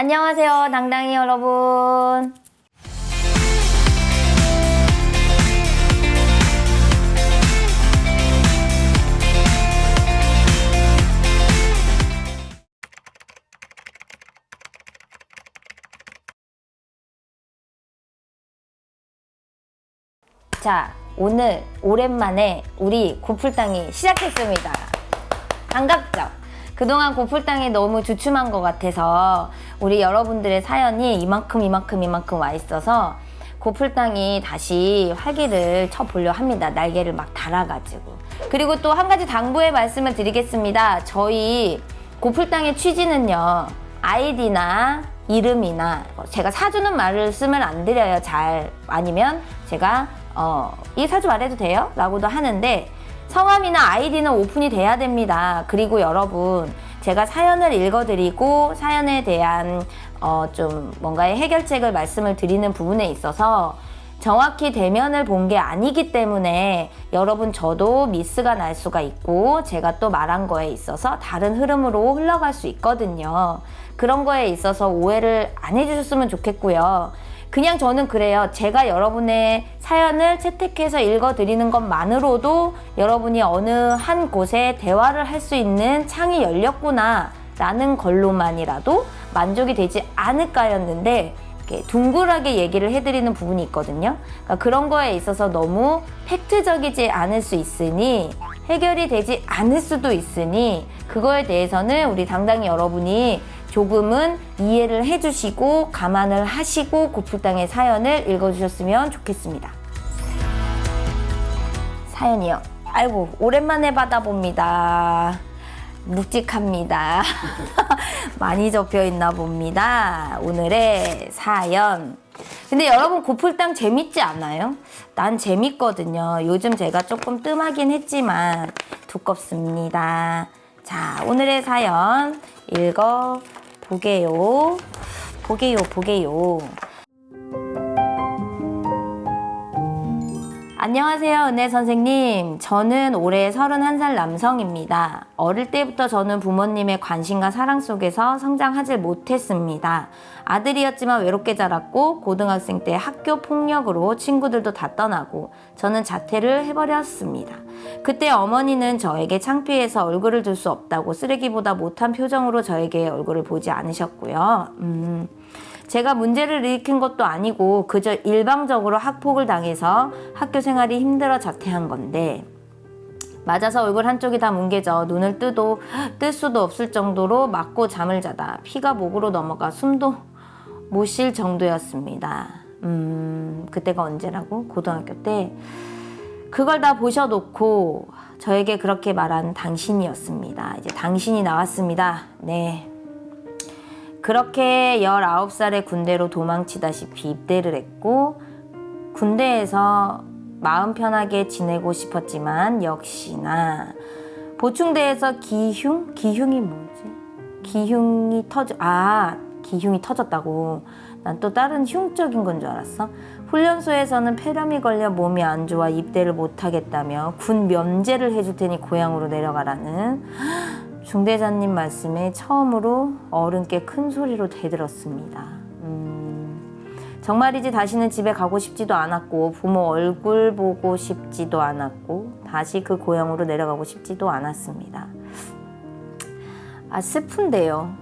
안녕하세요, 당당히 여러분. 자, 오늘 오랜만에 우리 고풀땅이 시작했습니다. 반갑죠? 그동안 고풀땅이 너무 주춤한 것 같아서 우리 여러분들의 사연이 이만큼 이만큼 이만큼 와 있어서 고풀땅이 다시 활기를 쳐보려 합니다. 날개를 막 달아가지고. 그리고 또 한 가지 당부의 말씀을 드리겠습니다. 저희 고풀땅의 취지는요. 아이디나 이름이나 제가 사주는 말을 쓰면 안 드려요. 잘 아니면 제가 어, 이 사주 말해도 돼요? 라고도 하는데 성함이나 아이디는 오픈이 돼야 됩니다. 그리고 여러분, 제가 사연을 읽어드리고 사연에 대한 어, 좀 뭔가의 해결책을 말씀을 드리는 부분에 있어서 정확히 대면을 본 게 아니기 때문에 여러분 저도 미스가 날 수가 있고 제가 또 말한 거에 있어서 다른 흐름으로 흘러갈 수 있거든요. 그런 거에 있어서 오해를 안 해주셨으면 좋겠고요. 그냥 저는 그래요. 제가 여러분의 사연을 채택해서 읽어드리는 것만으로도 여러분이 어느 한 곳에 대화를 할 수 있는 창이 열렸구나 라는 걸로만이라도 만족이 되지 않을까였는데 둥글하게 얘기를 해드리는 부분이 있거든요. 그러니까 그런 거에 있어서 너무 팩트적이지 않을 수 있으니 해결이 되지 않을 수도 있으니 그거에 대해서는 우리 당당히 여러분이 조금은 이해를 해주시고 감안을 하시고 고풀땅의 사연을 읽어주셨으면 좋겠습니다. 사연이요. 아이고 오랜만에 받아봅니다. 묵직합니다. 많이 접혀 있나 봅니다. 오늘의 사연. 근데 여러분 고풀땅 재밌지 않아요? 난 재밌거든요. 요즘 제가 조금 뜸하긴 했지만 두껍습니다. 자, 오늘의 사연 읽어 보게요. 보게요, 보게요. 안녕하세요, 은혜 선생님. 저는 올해 31살 남성입니다. 어릴 때부터 저는 부모님의 관심과 사랑 속에서 성장하지 못했습니다. 아들이었지만 외롭게 자랐고, 고등학생 때 학교 폭력으로 친구들도 다 떠나고, 저는 자퇴를 해버렸습니다. 그때 어머니는 저에게 창피해서 얼굴을 들수 없다고 쓰레기보다 못한 표정으로 저에게 얼굴을 보지 않으셨고요. 음. 제가 문제를 일으킨 것도 아니고 그저 일방적으로 학폭을 당해서 학교 생활이 힘들어 자퇴한 건데 맞아서 얼굴 한쪽이 다 뭉개져 눈을 뜨도 뜰 수도 없을 정도로 맞고 잠을 자다 피가 목으로 넘어가 숨도 못 쉴 정도였습니다. 음, 그때가 언제라고? 고등학교 때. 그걸 다 보셔놓고 저에게 그렇게 말한 당신이었습니다. 이제 당신이 나왔습니다. 네. 그렇게 19살에 군대로 도망치다시피 입대를 했고 군대에서 마음 편하게 지내고 싶었지만 역시나 보충대에서 기흉? 기흉이 뭐지? 기흉이 터져 아 기흉이 터졌다고 난 또 다른 흉적인 건 줄 알았어 훈련소에서는 폐렴이 걸려 몸이 안 좋아 입대를 못하겠다며 군 면제를 해줄 테니 고향으로 내려가라는 중대장님 말씀에 처음으로 어른께 큰 소리로 대들었습니다. 음, 정말이지 다시는 집에 가고 싶지도 않았고 부모 얼굴 보고 싶지도 않았고 다시 그 고향으로 내려가고 싶지도 않았습니다. 아 슬픈데요.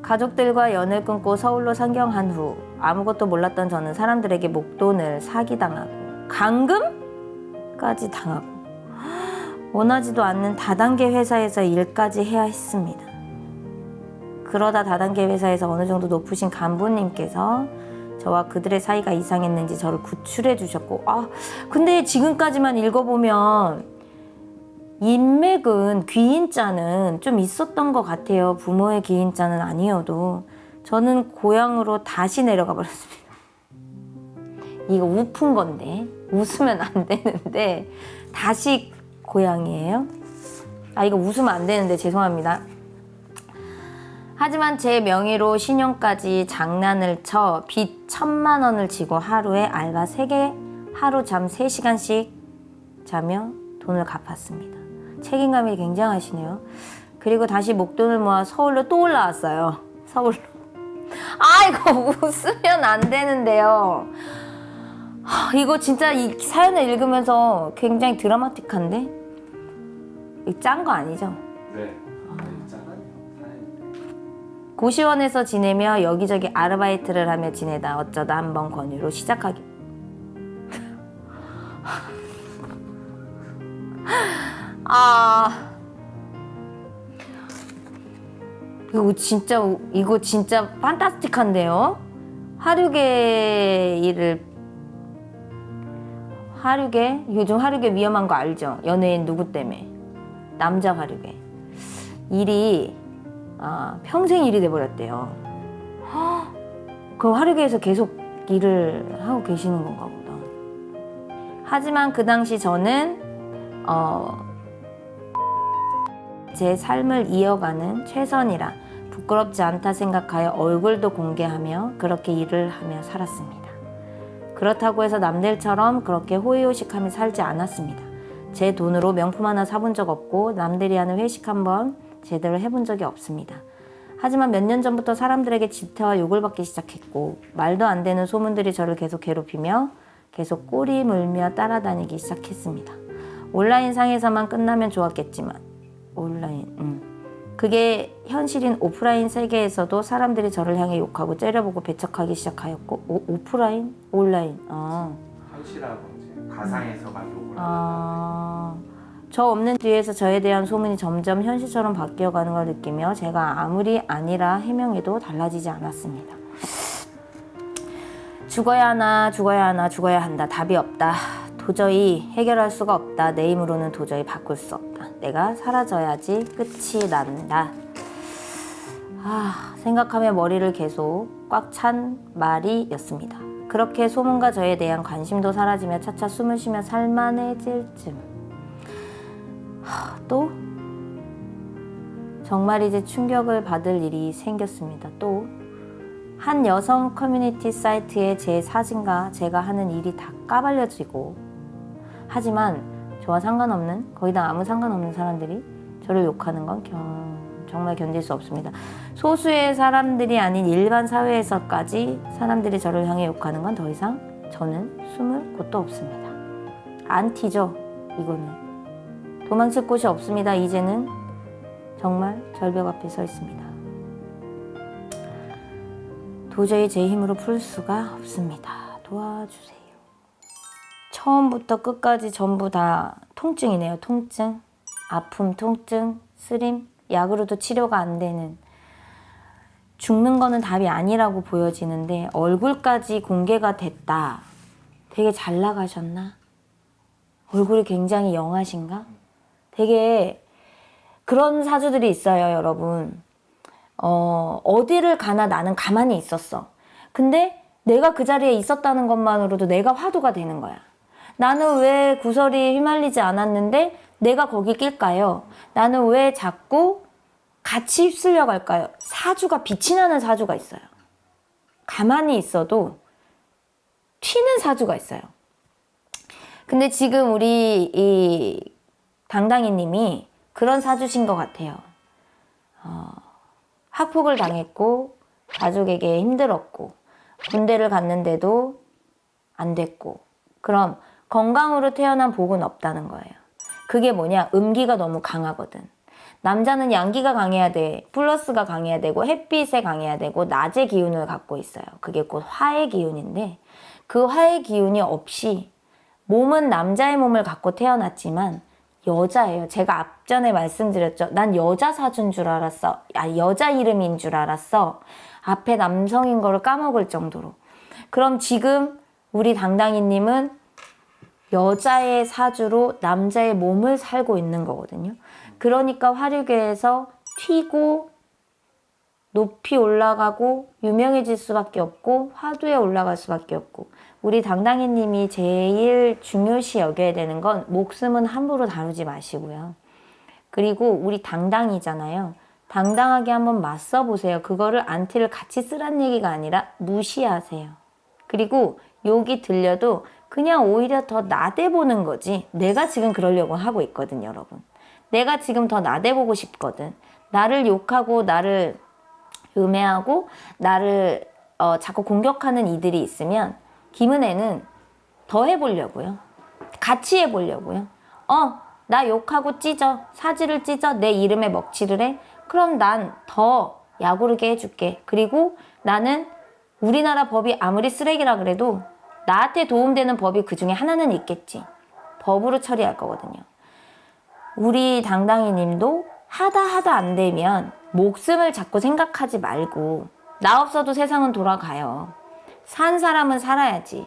가족들과 연을 끊고 서울로 상경한 후 아무것도 몰랐던 저는 사람들에게 목돈을 사기당하고 감금까지 당하고 원하지도 않는 다단계 회사에서 일까지 해야 했습니다. 그러다 다단계 회사에서 어느 정도 높으신 간부님께서 저와 그들의 사이가 이상했는지 저를 구출해 주셨고, 아, 근데 지금까지만 읽어보면 인맥은 귀인자는 좀 있었던 것 같아요. 부모의 귀인자는 아니어도. 저는 고향으로 다시 내려가 버렸습니다. 이거 우픈 건데, 웃으면 안 되는데, 다시 고향이에요. 아, 이거 웃으면 안 되는데, 죄송합니다. 하지만 제 명의로 신용까지 장난을 쳐 빚 천만 원을 지고 하루에 알바 3개, 하루 잠 3시간씩 자며 돈을 갚았습니다. 책임감이 굉장하시네요. 그리고 다시 목돈을 모아 서울로 또 올라왔어요. 서울로. 아 이거 웃으면 안 되는데요. 하, 이거 진짜 이 사연을 읽으면서 굉장히 드라마틱한데? 짠 거 아니죠? 네. 고시원에서 지내며 여기저기 아르바이트를 하며 지내다 어쩌다 한 번 권유로 시작하기. 아. 이거 진짜 우- 이거 진짜 판타스틱한데요. 하류계 일을 하류계 요즘 하류계 위험한 거 알죠? 연예인 누구 때문에 남자 하류계 일이 아, 평생 일이 돼버렸대요. 헉, 그 화류계에서 계속 일을 하고 계시는 건가 보다. 하지만 그 당시 저는 어, 제 삶을 이어가는 최선이라 부끄럽지 않다 생각하여 얼굴도 공개하며 그렇게 일을 하며 살았습니다. 그렇다고 해서 남들처럼 그렇게 호의호식하며 살지 않았습니다. 제 돈으로 명품 하나 사본 적 없고 남들이 하는 회식 한번 제대로 해본 적이 없습니다. 하지만 몇 년 전부터 사람들에게 질타와 욕을 받기 시작했고 말도 안 되는 소문들이 저를 계속 괴롭히며 계속 꼬리 물며 따라다니기 시작했습니다. 온라인 상에서만 끝나면 좋았겠지만 온라인 음. 그게 현실인 오프라인 세계에서도 사람들이 저를 향해 욕하고 째려보고 배척하기 시작하였고 오, 오프라인 온라인 아. 현실하고 이제 가상에서만 욕을 아, 저 없는 뒤에서 저에 대한 소문이 점점 현실처럼 바뀌어가는 걸 느끼며 제가 아무리 아니라 해명해도 달라지지 않았습니다. 죽어야 하나, 죽어야 하나, 죽어야 한다. 답이 없다. 도저히 해결할 수가 없다. 내 힘으로는 도저히 바꿀 수 없다. 내가 사라져야지 끝이 난다. 아, 생각하며 머리를 계속 꽉 찬 말이었습니다. 그렇게 소문과 저에 대한 관심도 사라지며 차차 숨을 쉬며 살만해질 쯤. 하, 또? 정말 이제 충격을 받을 일이 생겼습니다. 또? 한 여성 커뮤니티 사이트에 제 사진과 제가 하는 일이 다 까발려지고 하지만 저와 상관없는 거의 다 아무 상관없는 사람들이 저를 욕하는 건 경- 정말 견딜 수 없습니다. 소수의 사람들이 아닌 일반 사회에서까지 사람들이 저를 향해 욕하는 건 더 이상 저는 숨을 곳도 없습니다. 안티죠, 이거는. 도망칠 곳이 없습니다. 이제는 정말 절벽 앞에 서 있습니다. 도저히 제 힘으로 풀 수가 없습니다. 도와주세요. 처음부터 끝까지 전부 다 통증이네요. 통증, 아픔, 통증, 쓰림, 약으로도 치료가 안 되는 죽는 거는 답이 아니라고 보여지는데 얼굴까지 공개가 됐다. 되게 잘 나가셨나? 얼굴이 굉장히 영하신가? 되게 그런 사주들이 있어요, 여러분. 어, 어디를 가나 나는 가만히 있었어. 근데 내가 그 자리에 있었다는 것만으로도 내가 화두가 되는 거야. 나는 왜 구설이 휘말리지 않았는데 내가 거기 낄까요? 나는 왜 자꾸 같이 휩쓸려 갈까요? 사주가 빛이 나는 사주가 있어요. 가만히 있어도 튀는 사주가 있어요. 근데 지금 우리 이 당당이 님이 그런 사주신 것 같아요. 어, 학폭을 당했고, 가족에게 힘들었고, 군대를 갔는데도 안 됐고, 그럼 건강으로 태어난 복은 없다는 거예요. 그게 뭐냐? 음기가 너무 강하거든. 남자는 양기가 강해야 돼. 플러스가 강해야 되고, 햇빛에 강해야 되고, 낮의 기운을 갖고 있어요. 그게 곧 화의 기운인데, 그 화의 기운이 없이 몸은 남자의 몸을 갖고 태어났지만 여자예요. 제가 앞전에 말씀드렸죠. 난 여자 사준 줄 알았어. 아, 여자 이름인 줄 알았어. 앞에 남성인 거를 까먹을 정도로. 그럼 지금 우리 당당이님은 여자의 사주로 남자의 몸을 살고 있는 거거든요. 그러니까 화류계에서 튀고 높이 올라가고 유명해질 수밖에 없고 화두에 올라갈 수밖에 없고 우리 당당이님이 제일 중요시 여겨야 되는 건 목숨은 함부로 다루지 마시고요. 그리고 우리 당당이잖아요. 당당하게 한번 맞서 보세요. 그거를 안티를 같이 쓰란 얘기가 아니라 무시하세요. 그리고 욕이 들려도 그냥 오히려 더 나대보는 거지. 내가 지금 그러려고 하고 있거든, 여러분. 내가 지금 더 나대보고 싶거든. 나를 욕하고 나를 음해하고 나를 어, 자꾸 공격하는 이들이 있으면 김은혜는 더 해보려고요. 같이 해보려고요. 어, 나 욕하고 찢어. 사지를 찢어. 내 이름에 먹칠을 해. 그럼 난더 야구르게 해줄게. 그리고 나는 우리나라 법이 아무리 쓰레기라 그래도 나한테 도움되는 법이 그 중에 하나는 있겠지. 법으로 처리할 거거든요. 우리 당당히 님도 하다 하다 안 되면 목숨을 자꾸 생각하지 말고 나 없어도 세상은 돌아가요. 산 사람은 살아야지.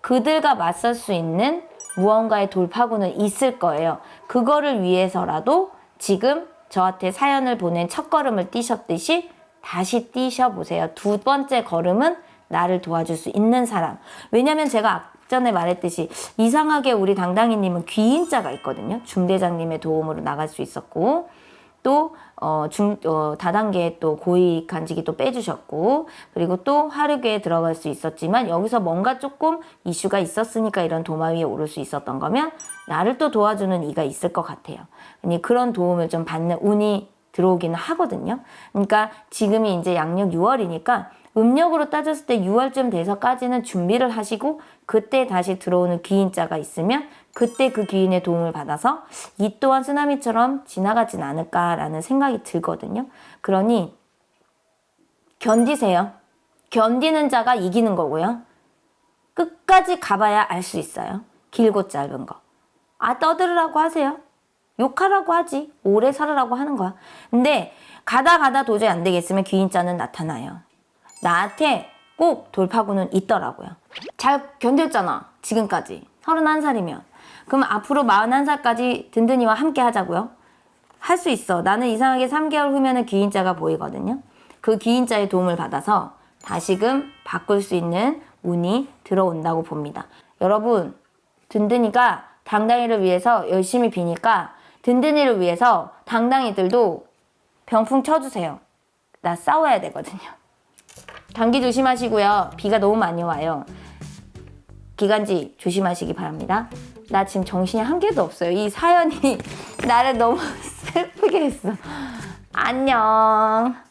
그들과 맞설 수 있는 무언가의 돌파구는 있을 거예요. 그거를 위해서라도 지금 저한테 사연을 보낸 첫 걸음을 뛰셨듯이 다시 뛰셔보세요. 두 번째 걸음은 나를 도와줄 수 있는 사람. 왜냐면 제가 전에 말했듯이 이상하게 우리 당당이님은 귀인자가 있거든요. 중대장님의 도움으로 나갈 수 있었고 또 어, 중, 어, 다단계 또 고위 간직이 또 빼주셨고 그리고 또 하류계에 들어갈 수 있었지만 여기서 뭔가 조금 이슈가 있었으니까 이런 도마 위에 오를 수 있었던 거면 나를 또 도와주는 이가 있을 것 같아요. 아니 그런 도움을 좀 받는 운이 들어오기는 하거든요. 그러니까 지금이 이제 양력 6월이니까 음력으로 따졌을 때 6월쯤 돼서까지는 준비를 하시고 그때 다시 들어오는 귀인자가 있으면 그때 그 귀인의 도움을 받아서 이 또한 쓰나미처럼 지나가진 않을까라는 생각이 들거든요. 그러니 견디세요. 견디는 자가 이기는 거고요. 끝까지 가봐야 알 수 있어요. 길고 짧은 거. 아, 떠들으라고 하세요. 욕하라고 하지. 오래 살으라고 하는 거야. 근데 가다 가다 도저히 안 되겠으면 귀인자는 나타나요. 나한테 꼭 돌파구는 있더라고요. 잘 견뎠잖아. 지금까지. 31살이면. 그럼 앞으로 41살까지 든든이와 함께 하자고요. 할 수 있어. 나는 이상하게 3개월 후면은 귀인자가 보이거든요. 그 귀인자의 도움을 받아서 다시금 바꿀 수 있는 운이 들어온다고 봅니다. 여러분, 든든이가 당당이를 위해서 열심히 비니까 든든이를 위해서 당당이들도 병풍 쳐주세요. 나 싸워야 되거든요. 감기 조심하시고요. 비가 너무 많이 와요. 기관지 조심하시기 바랍니다. 나 지금 정신이 한 개도 없어요. 이 사연이 나를 너무 슬프게 했어. 안녕.